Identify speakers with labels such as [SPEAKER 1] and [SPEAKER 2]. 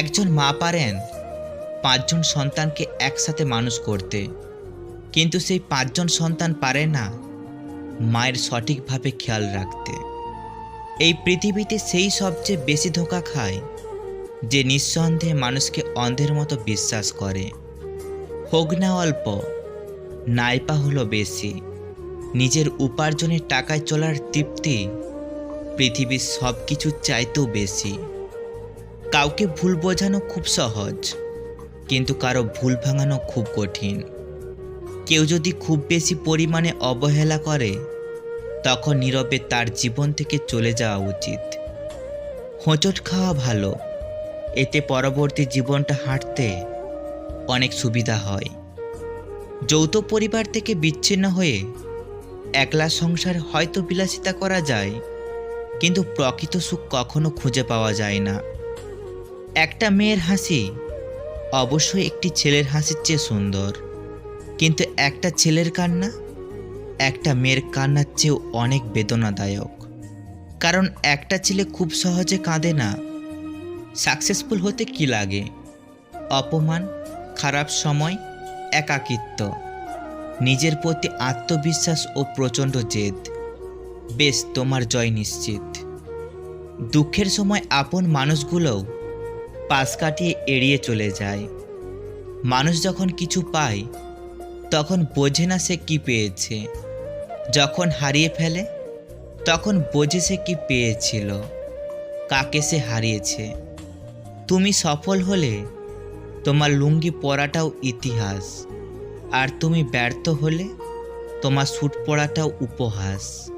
[SPEAKER 1] একজন মা পারেন পাঁচজন সন্তানকে একসাথে মানুষ করতে। কিন্তু সেই পাঁচজন সন্তান পারে না মায়ের সঠিকভাবে খেয়াল রাখতে। এই পৃথিবীতে সেই সবচেয়ে বেশি ধোঁকা খায় যে নিঃসন্দেহে মানুষকে অন্ধের মতো বিশ্বাস করে। হোক না অল্প, নাইপা হলো বেশি। নিজের উপার্জনের টাকায় চলার তৃপ্তি পৃথিবীর সব কিছুর চাইতেও বেশি। কাউকে ভুল বোঝানো খুব সহজ, কিন্তু কারও ভুল ভাঙানো খুব কঠিন। কেউ যদি খুব বেশি পরিমাণে অবহেলা করে, তখন নীরবে তার জীবন থেকে চলে যাওয়া উচিত। হোঁচট খাওয়া ভালো, এতে পরবর্তী জীবনটা হাঁটতে অনেক সুবিধা হয়। যৌথ পরিবার থেকে বিচ্ছিন্ন হয়ে একলা সংসার হয়তো বিলাসিতা করা যায়, কিন্তু প্রকৃত সুখ কখনো খুঁজে পাওয়া যায় না। একটা মেয়ের হাসি অবশ্যই একটি ছেলের হাসির চেয়ে সুন্দর। কিন্তু একটা ছেলের কান্না, একটা মেয়ের কান্নার চেয়েও অনেক বেদনাদায়ক। কারণ একটা ছেলে খুব সহজে কাঁদে না। সাকসেসফুল হতে কি লাগে? অপমান, খারাপ সময়, একাকিত্ব। নিজের প্রতি আত্মবিশ্বাস ও প্রচণ্ড জেদ। বেশ, তোমার জয় নিশ্চিত। দুঃখের সময় আপন মানুষগুলোও পাশ কাটিয়ে এড়িয়ে চলে যায়। মানুষ যখন কিছু পায়, তখন বোঝে না সে কি পেয়েছে। যখন হারিয়ে ফেলে, তখন বোঝে সে কি পেয়েছিল, কাকে সে হারিয়েছে। তুমি সফল হলে, তোমার লুঙ্গি পরাটাও ইতিহাস, আর তুমি ব্যর্থ হলে, তোমার স্যুট পরাটাও উপহাস।